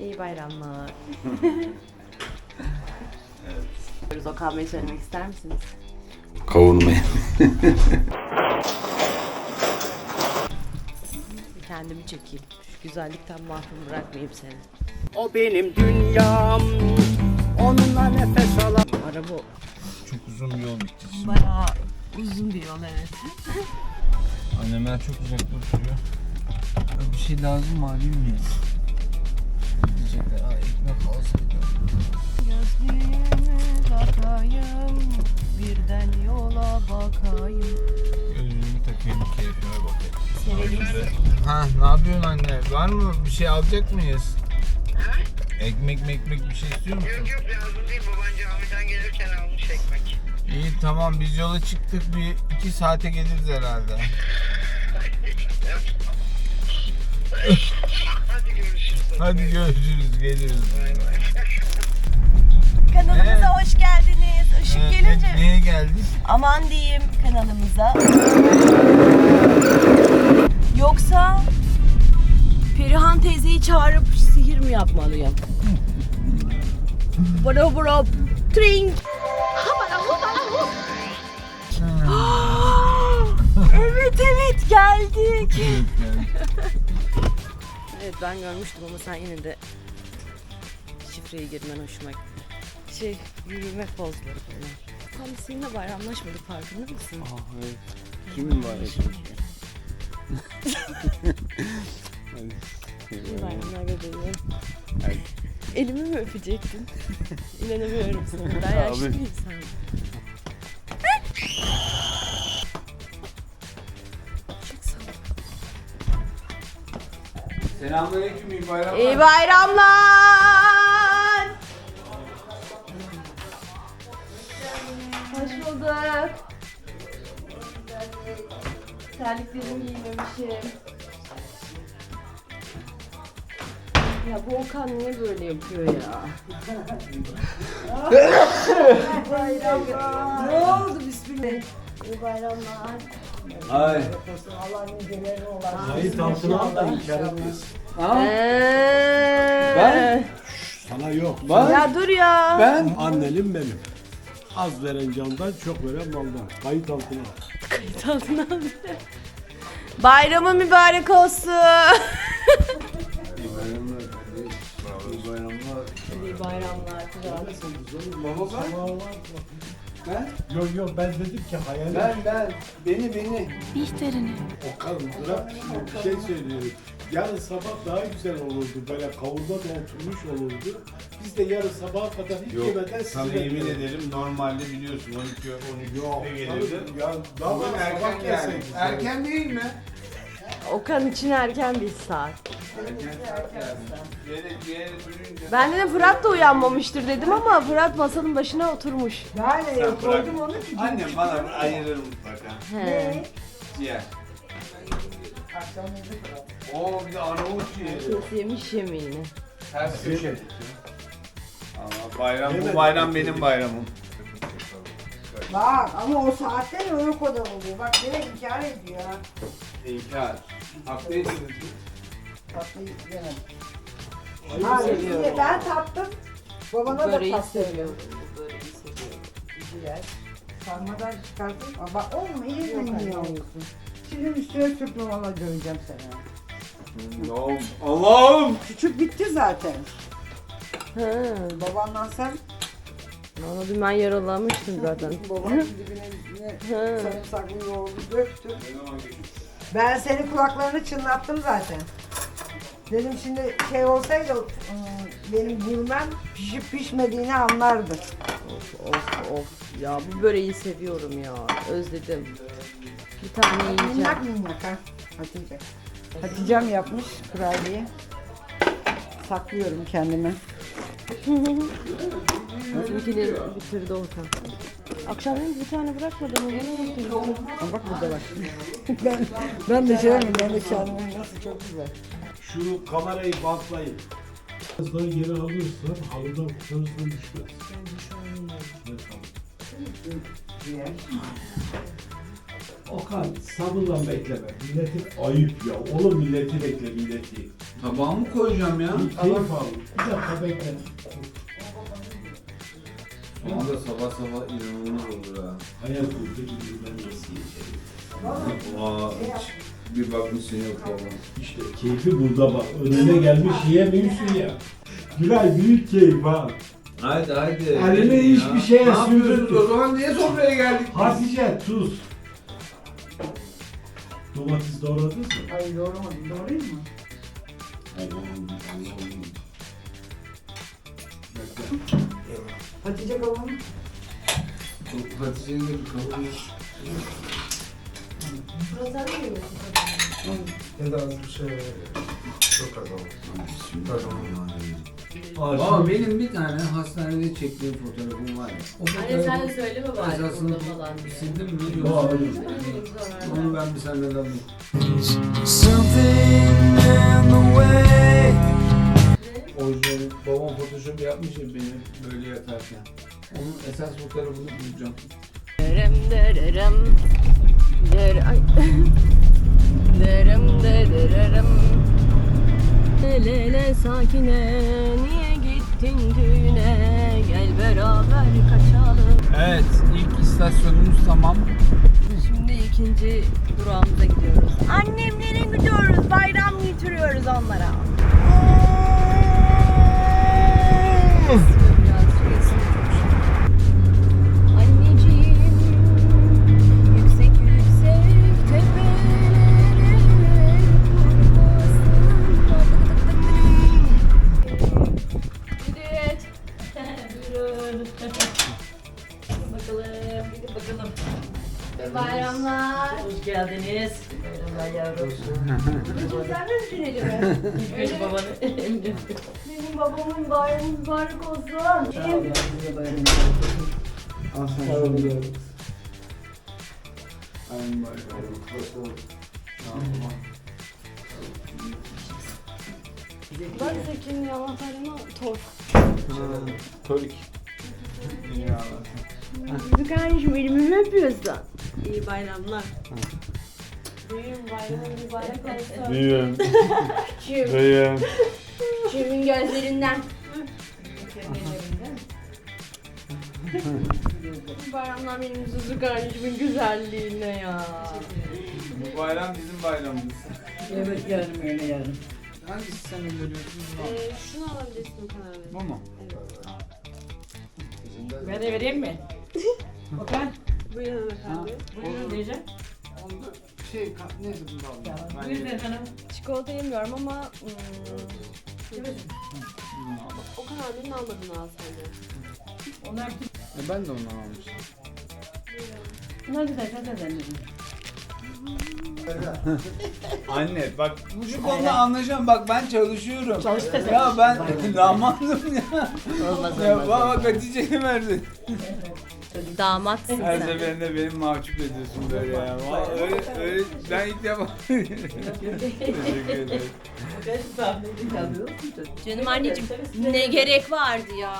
İyi bayramlar. evet. Okan Bey söylemek ister misiniz? Kavurmayın. Kendimi çekeyim. Şu güzellikten mahrum bırakmayayım seni. O benim dünyam Onunla nefes alan Araba Çok uzun bir yol gitti. bayağı uzun bir yol evet. Annemler çok uzakta oturuyor. Bir şey lazım mı alayım mı? Diyecekler aa ekmek alsaydı. Gözlüğümü takayım, birden yola bakayım. Gözlüğümü takayım keyfime bakayım. Sevelim. Ha ne yapıyorsun anne? Var mı bir şey alacak mıyız? Ekmek mekmek bir şey istiyor musun? Yok yok lazım değil. Baban camiden gelirken almış ekmek. İyi tamam biz yola çıktık bir iki saate geliriz herhalde. Hadi görüşürüz. Hadi görüşürüz geliriz. Kanalımıza hoş geldiniz. Işık Evet, gelince ne- neye geldik? aman diyeyim kanalımıza. Yoksa Perihan teyzeyi çağırıp sihir mi yapmalıyım? Bro bro tring. evet evet geldik. Evet ben görmüştüm ama sen yine de şifreyi girmen hoşuma gitti. Şey yürüme pozları falan. Tam biz seninle bayramlaşmadık farkında mısın? Kim var? İyi bayramlar bebeğim. Elimi mi öpecektin? İnanamıyorum sana. Ben yaşlı bir insanım. Selamünaleyküm iyi bayramlar. İyi bayramlar. Hoş bulduk. Terliklerimi giymemişim. Ya bu Okan niye böyle yapıyor ya? ne oldu bismillah? İyi bayramlar. Ay. Kayıt altına al da inkar etmez. Ben? Sana yok. Ya dur ya. Ben annelim benim. Az veren candan çok veren maldan. Kayıt altına al. Kayıt altına aldı. Bayramın mübarek olsun. İyi bayramlar. İyi bayramlar. İyi bayramlar. Baba ben. Ben? Yok yok ben dedim ki hayal Ben ben. Beni beni. Okan bırak şimdi bir şey söylüyorum. Yarın sabah daha güzel olurdu. Böyle kavurma da oturmuş olurdu. Biz de yarın sabaha kadar hiç Yok yemeden sana sizinle yemin yiyelim. ederim normalde biliyorsun 12 12 Yok gelirdi. tabii ya daha sabah erken geldi. Erken değil mi? Okan için erken bir saat. Ben dedim Fırat da uyanmamıştır dedim ama Fırat masanın başına oturmuş. Sen bırak. Annem bana ayırır mutlaka. He. Ciğer. Oo bir de Arnavut ciğeri. Kes yemiş yemeğini. Ters köşe. Ama bayram bu bayram benim bayramım. Bak ama o saatte de uyku da oluyor. Bak yine inkar ediyor. İnkar. Haklıydınız. Tatlı yemedim. Ayıp Hayır, ben tattım. Babana da Böreği tattım. seviyorum. Böreği seviyorum. Ciğer. Sarmadan çıkarttım. Ama bak olma iyi mi niye olsun? Şimdi üstüne sürtme valla döveceğim seni. Allah'ım. Allah'ım. Küçük bitti zaten. He. Babandan sen Anladım ben yaralamıştım zaten. babanın dibine üstüne He. sarımsaklı yoğurdu döktüm. Ben senin kulaklarını çınlattım zaten. Dedim şimdi şey olsaydı ıı, benim gurmem pişip pişmediğini anlardı. Of of of. Ya bu böreği seviyorum ya. Özledim. Bir tane yiyeceğim. Minnak minnak ha Hatice. Hatice'm yapmış kurabiye. Saklıyorum kendime. Bizimkileri bitirdi Okan. Akşamleyin bir tane bırakmadım. onu bakın. Ha, bak burada bak. ben, ben de şey yapayım, ben de kendime nasıl çok güzel. Şu kamerayı bantlayın. Biraz daha geri alırsan halıdan kurtarırsan düşmez. Evet, tamam. Okan sabırla bekleme. Milletin ayıp ya. Oğlum milleti bekle milleti. Tabağa mı koyacağım ya? Bir keyif al. Bir dakika bekle. Şu anda sabah sabah inanılmaz olur ha. Hayal kurdu gibi ben nasıl yiyeceğim? Vaa, bir bakmışsın yok baba. İşte keyfi burada bak. Önüne gelmiş yiyemiyorsun ya. Gülay büyük keyif ha. Haydi haydi. Eline Ya. hiçbir şeye Ne yapıyorsunuz o zaman niye sofraya geldik? Hatice tuz. Domates doğradınız mı? Ay doğramadım. Doğrayayım mı? Allah'ım Allah'ım. Hatice kavanoz. Hatice'nin de bir kavga yok. Ya da az bir şey çok az oldu. Aa benim bir tane hastanede çektiğim fotoğrafım var ya. O Anne sen söyleme bari burada falan diye. sildim mi? Yok. Onu ben bir senden alayım. Orijinali babam photoshop yapmış ya beni böyle yatarken. Onun esas fotoğrafını bulacağım. Derem derem der ay derem de derem Lele sakine niye gittin düğüne gel beraber kaçalım Evet ilk istasyonumuz tamam. Şimdi ikinci durağımıza gidiyoruz. Annemlere gidiyoruz. Bayram getiriyoruz onlara. İyi Bayramlar. Hoş geldiniz. Bayramlar yavrum. Sen de öpün elimi. Öyle babanı elini Benim babamın bayramı mübarek olsun. Benim Al sen şunu. Aynen böyle. Bak Zeki'nin anahtarını tor. Torik. Ya. Yüzük kardeşim elimi mi öpüyorsun? İyi bayramlar. Büyüğüm bayramın mübarek olsun. Büyüğüm. Küçüğüm. Büyüğüm. Küçüğümün gözlerinden. Bayramlar benim Zuzu kardeşimin güzelliğine ya. Bu bayram bizim bayramımız. Evet yarın öyle yarın. Hangisi sen öndürüyorsun? Ee, şunu alabilirsin karar verin. Bu mu? Ben de vereyim mi? Bakan. Buyurun hanımefendi. Buyurun diyeceğim. Onda şey ka- neyse bunu da alayım. Ben Buyurun yerim. efendim. Çikolata yemiyorum ama hmm, Okan abinin almadığını al sen de. Onlar, E, ben de onu almıştım. onlar güzel zannediyorum. Anne bak bu şu konuda anlaşalım bak ben çalışıyorum. Çalış. Ya ben damatım ya. Olmaz Ya bak bak Hatice'yi verdi. Damatsın Her sen. seferinde beni mahcup ediyorsun böyle ya. Vallahi öyle, öyle ben ilk defa. Teşekkür ederim. Canım anneciğim ne gerek vardı ya.